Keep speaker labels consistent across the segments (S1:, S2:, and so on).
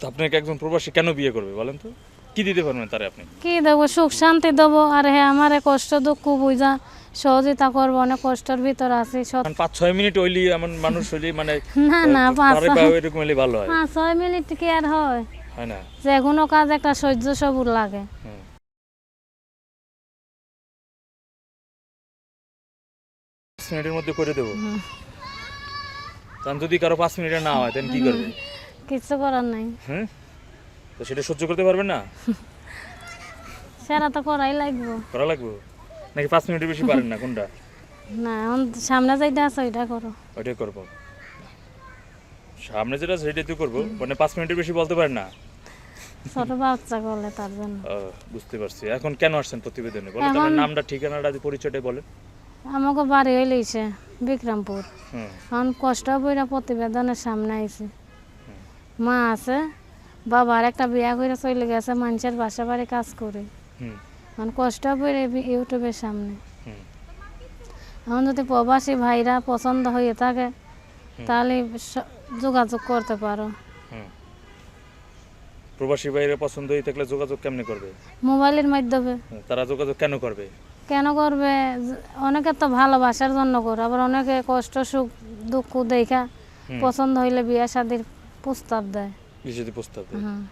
S1: তো আপনাকে একজন প্রবাসী কেন বিয়ে করবে বলেন তো? কি দিতে পারবেন তারে আপনি?
S2: কি দেবো সুখ শান্তি দেবো। আর হ্যাঁ আমার কষ্ট দুঃখ বুঝা সহযোগিতা করব অনেক কষ্টের ভিতর আছি সব
S1: পাঁচ ছয় মিনিট হইলি এমন মানুষ হইলি মানে
S2: না না পাঁচ
S1: পারে বা এরকম হইলে ভালো হয়।
S2: পাঁচ ছয় মিনিট কি আর হয়?
S1: হয় না।
S2: যে কোনো কাজ একটা সহ্য সবুর লাগে।
S1: হুম। পাঁচ মিনিটের মধ্যে করে দেবো। কারণ যদি কারও পাঁচ মিনিটে না হয় তাহলে কি করবে?
S2: কিছু করার নাই।
S1: হ্যাঁ তো সেটা সহ্য করতে পারবেন না?
S2: সেটা তো করাই লাগবো।
S1: করা লাগবে? নাকি পাঁচ মিনিটের বেশি পারেন না কোনটা?
S2: না সামনে যাইতে আছে ওইটা করো।
S1: ওইটাই করব। সামনে যেটা সেটাই তো করব মানে পাঁচ মিনিটের বেশি বলতে পারেন না?
S2: ছোট বাচ্চা করলে তার জন্য।
S1: বুঝতে পারছি। এখন কেন আসছেন প্রতিবেদনে? বলেন তো আপনার
S2: এখন-
S1: নামটা ঠিকানাটা পরিচয়টা বলেন।
S2: আমাকে বাড়ি হইলেছে বিক্রমপুর। এখন কষ্ট বইরা প্রতিবেদনের সামনে আইছে। মা আছে বাবার একটা বিয়া করে চলে গেছে মানুষের বাসা বাড়ি কাজ করে। এখন কষ্ট বইরে ইউটিউবের সামনে। এখন যদি প্রবাসী ভাইরা পছন্দ হয়ে থাকে তাহলে যোগাযোগ করতে পারো।
S1: প্রবাসী বাইরে পছন্দ হয়ে থাকলে যোগাযোগ কেমনে করবে?
S2: মোবাইলের মাধ্যমে।
S1: তারা যোগাযোগ কেন করবে?
S2: কেন করবে? অনেকে তো ভালোবাসার জন্য করে আবার অনেকে কষ্ট সুখ দুঃখ দেখা পছন্দ হইলে বিয়া শাদির প্রস্তাব দেয়।
S1: যদি প্রস্তাব দেয়।
S2: হ্যাঁ।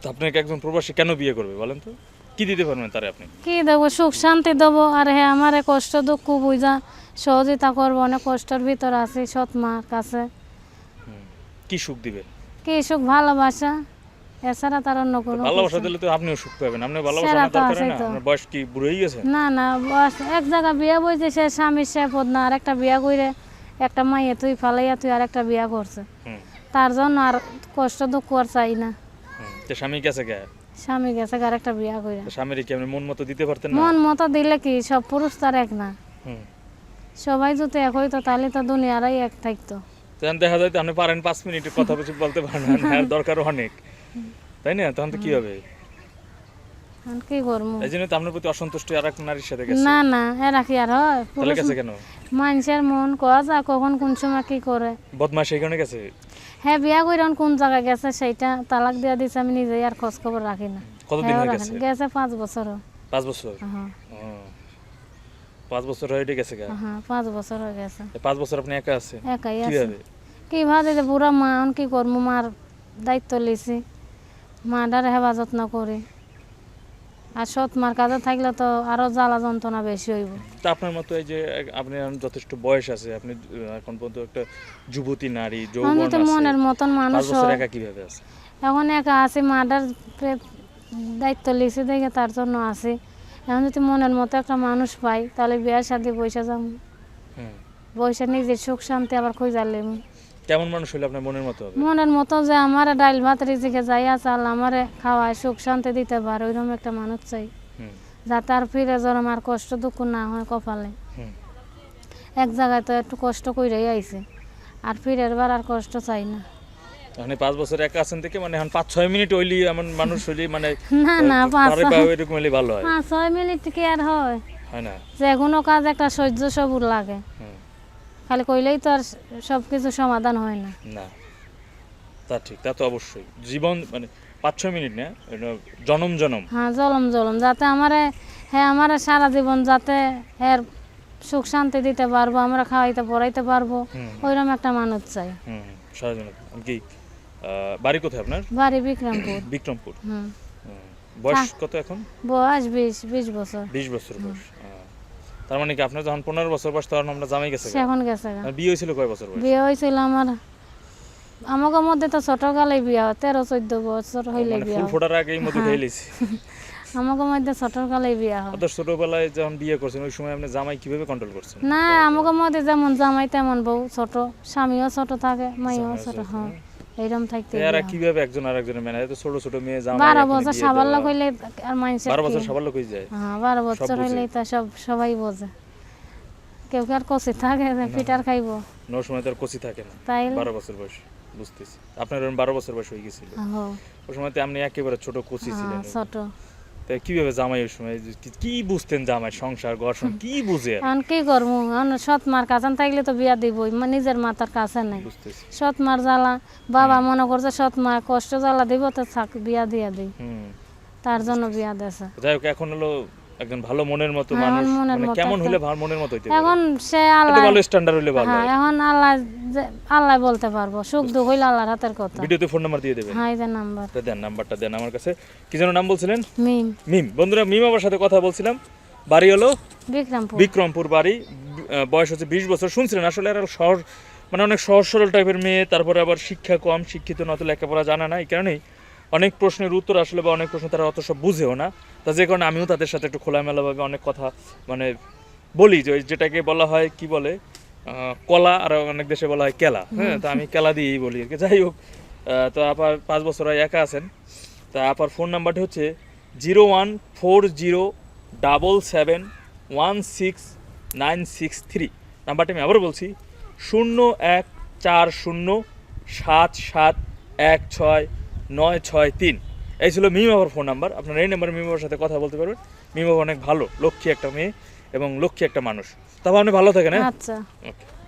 S1: তো আপনাকে একজন প্রবাসী কেন বিয়ে করবে বলেন তো? কি দিতে পারবেন তারে আপনি?
S2: কি দেবো? সুখ শান্তি দেবো। আর হ্যাঁ আমার কষ্ট দুঃখ বুঝা সহযোগিতা করব। অনেক কষ্টের ভিতর আছি সৎ মার কাছে।
S1: কি সুখ দিবে
S2: কি সুখ? ভালোবাসা। এছাড়া তার অন্য কোনো
S1: ভালোবাসা দিলে তো আপনিও সুখ পাবেন। আপনি ভালোবাসা না দরকার না। আপনার বয়স কি বুড়ো হয়ে গেছে?
S2: না না বস এক জায়গা বিয়া বইছে সে স্বামীর সে পদ না আর একটা বিয়া কইরে একটা মাইয়ে তুই ফালাইয়া তুই আর একটা বিয়া করছে।
S1: হুম।
S2: তার জন্য আর কষ্ট দুঃখ আর চাই না।
S1: তো স্বামী গেছে কে?
S2: স্বামী গেছে আর একটা বিয়া কইরা।
S1: স্বামীর কি আপনি মন মতো দিতে পারতেন না?
S2: মন মতো দিলে কি সব পুরুষ তার এক না। সবাই যদি এক হইতো তাহলে তো দুনিয়ারাই এক থাকতো।
S1: তখন দেখা যায় আপনি পারেন পাঁচ মিনিটের কথা বলতে আর দরকার অনেক। তাই না? তখন তো কি হবে?
S2: কি করব?
S1: এই জন্য তো আপনার প্রতি অসন্তুষ্ট আর এক নারীর সাথে গেছে।
S2: না না এরা কি আর হয়।
S1: তাহলে
S2: পুরুষ
S1: গেছে কেন?
S2: মানুষের মন কোয়া যা কখন কোন সময় কি করে?
S1: সেই কারণে গেছে?
S2: হ্যাঁ বিয়া করে কোন জায়গায় গেছে সেইটা তালাক দিয়া দিছে আমি নিজে আর খোঁজ খবর রাখি না।
S1: কতদিন
S2: হ্যাঁ,
S1: হয়ে গেছে?
S2: গেছে পাঁচ বছর
S1: পাঁচ বছর?
S2: হ্যাঁ।
S1: পাঁচ বছর হয়ে গেছে
S2: হ্যাঁ পাঁচ বছর হয়ে গেছে।
S1: পাঁচ বছর আপনি একা আছে
S2: একাই আছে। কি ভাবে যে বুড়া মা কি করব মার দায়িত্ব লিছি। মাটার হেফাজত না করি। আর সৎ মার কাজে থাকলে তো আরও জ্বালা যন্ত্রণা বেশি হইব।
S1: তা আপনার মতো এই যে আপনি যথেষ্ট বয়স আছে আপনি এখন পর্যন্ত একটা যুবতী নারী
S2: আমি
S1: যৌবন
S2: তো
S1: আছে
S2: মনের মতন মানুষ হয়।
S1: একা কীভাবে আছে?
S2: এখন একা আছি মাটার প্রে- দায়িত্ব লিছি দেখে তার জন্য আছি। এখন যদি মনের মতো একটা মানুষ পাই তাহলে বিয়ার সাথে বসে যাম।
S1: হুম।
S2: বসে নিজের সুখ শান্তি আবার খুঁজালিম
S1: কেমন মানুষ হলে আপনার মনের মতো হবে?
S2: মনের মতো যে আমার ডাইল ভাত রিজিকে যাইয়া চাল আমারে খাওয়ায় সুখ শান্তি দিতে পারে ওইরকম একটা মানুষ চাই। যাতে আর ফিরে জরম আর কষ্ট দুঃখ না হয় কপালে। এক জায়গায় তো একটু কষ্ট কইরাই আইছে আর ফিরের বার আর কষ্ট চাই না।
S1: এই পাঁচ বছর একা আছেন থেকে মানে এখন পাঁচ ছয় মিনিট হইলি এমন মানুষ হইলি মানে
S2: না না পাঁচ
S1: এরকম হইলে ভালো হয়।
S2: পাঁচ ছয় মিনিট কি আর হয়?
S1: হয় না।
S2: যে কোনো কাজ একটা সহ্য সবুর লাগে। খালি কইলেই তো আর সব কিছু সমাধান হয় না।
S1: না তা ঠিক তা তো অবশ্যই। জীবন মানে পাঁচ ছয় মিনিট না? জনম জনম।
S2: হ্যাঁ জলম জলম যাতে আমারে হ্যাঁ আমারে সারা জীবন যাতে এর সুখ শান্তি দিতে পারব আমরা খাওয়াইতে পড়াইতে পারব ওইরকম একটা মানুষ চাই।
S1: হুম সারা আমি কি বাড়ি কোথায় আপনার?
S2: বাড়ি বিক্রমপুর।
S1: বিক্রমপুর।
S2: হুম।
S1: বয়স কত এখন?
S2: বয়স বিশ বিশ বছর।
S1: বিশ বছর বয়স। তার মানে কি আপনার যখন পনেরো বছর বয়স তখন আমরা জামাই গেছে
S2: সে এখন গেছে গা।
S1: আর বিয়ে হয়েছিল কয় বছর বয়স
S2: বিয়ে হয়েছিল আমার আমাকে মধ্যে তো ছোটকালে বিয়া তেরো চোদ্দ বছর হইলে
S1: মানে
S2: বিয়া
S1: ফুল
S2: হয়।
S1: ফোটার আগেই মধ্যে। খেয়ে লিছি
S2: আমাকে মধ্যে ছোটকালে বিয়া হয়
S1: ছোটবেলায় যখন বিয়ে করছেন ওই সময় আপনি জামাই কীভাবে কন্ট্রোল করছেন
S2: না আমাকে মধ্যে যেমন জামাই তেমন বউ ছোট স্বামীও ছোট থাকে মাইও ছোট, হ্যাঁ থাকতে
S1: এরা কীভাবে একজন আরেকজনের মেনে এত ছোট ছোট মেয়ে
S2: জামা
S1: 12
S2: বছর
S1: লোক
S2: হইলে আর
S1: বারো
S2: কি?
S1: বছর লোক হই যায়?
S2: হ্যাঁ বারো বছর হইলে তা সব সবাই বোঝে। কেউ কি আর কষি থাকে? পিটার খাইবো।
S1: ন সময় তার কচি থাকে না।
S2: তাই
S1: বারো বছর বয়স বুঝতেছি। আপনার এরকম বারো বছর বয়স হয়ে গেছিল।
S2: হ্যাঁ
S1: ওই সময় তো আপনি একেবারে ছোট কচি ছিলেন।
S2: ছোট।
S1: তা কীভাবে জামাই ওই সময়? কি- বুঝতেন জামাই সংসার ঘর কি বুঝে?
S2: এখন কি করব? আন সৎ মার কাছে থাকলে তো বিয়া দিবই। নিজের মাতার কাছে নাই। সৎ মার জ্বালা। বাবা মনে করছে সৎ মা কষ্ট জ্বালা দিব তো থাক বিয়া দিয়া দিই। তার জন্য বিয়া দেছে
S1: যাই হোক এখন হলো একজন ভালো মনের মতো মানুষ মানে কেমন হলে ভালো মনের মতো হইতে
S2: এখন সে আল্লাহ
S1: ভালো স্ট্যান্ডার্ড হলে ভালো
S2: হ্যাঁ। এখন আল্লাহ আল্লাহ বলতে পারব সুখ দুঃখ হইলে আল্লাহর হাতের কথা।
S1: ভিডিওতে ফোন নাম্বার দিয়ে দেবেন।
S2: হ্যাঁ এই নাম্বার
S1: তা দেন নাম্বারটা দেন আমার কাছে। কি যেন নাম বলছিলেন?
S2: মিম।
S1: মিম। বন্ধুরা মিম আমার সাথে কথা বলছিলাম। বাড়ি হলো
S2: বিক্রমপুর।
S1: বিক্রমপুর বাড়ি। বয়স হচ্ছে বিশ বছর। শুনছিলেন আসলে এরা সহজ মানে অনেক সহজ সরল টাইপের মেয়ে তারপরে আবার শিক্ষা কম শিক্ষিত না তো লেখাপড়া জানা না এই কারণেই অনেক প্রশ্নের উত্তর আসলে বা অনেক প্রশ্ন তারা অত সব বুঝেও না। তা যে কারণে আমিও তাদের সাথে একটু খোলামেলাভাবে অনেক কথা মানে বলি যে যেটাকে বলা হয় কি বলে কলা আর অনেক দেশে বলা হয় কেলা। হ্যাঁ তা আমি কেলা দিয়েই বলি আর কি। যাই হোক তো আপার পাঁচ বছর হয় একা আছেন। তা আপার ফোন নাম্বারটি হচ্ছে zero one four zero double seven one six nine six three. নাম্বারটি আমি আবার বলছি শূন্য এক চার শূন্য সাত সাত এক ছয় নয় ছয় তিন। এই ছিল মিমাবার ফোন নাম্বার। আপনার এই নাম্বারে মিমাবার সাথে কথা বলতে পারবেন। মিমাবা অনেক ভালো লক্ষ্মী একটা মেয়ে এবং লক্ষ্মী একটা মানুষ। তবে আপনি ভালো থাকেন হ্যাঁ?
S2: আচ্ছা।
S1: ওকে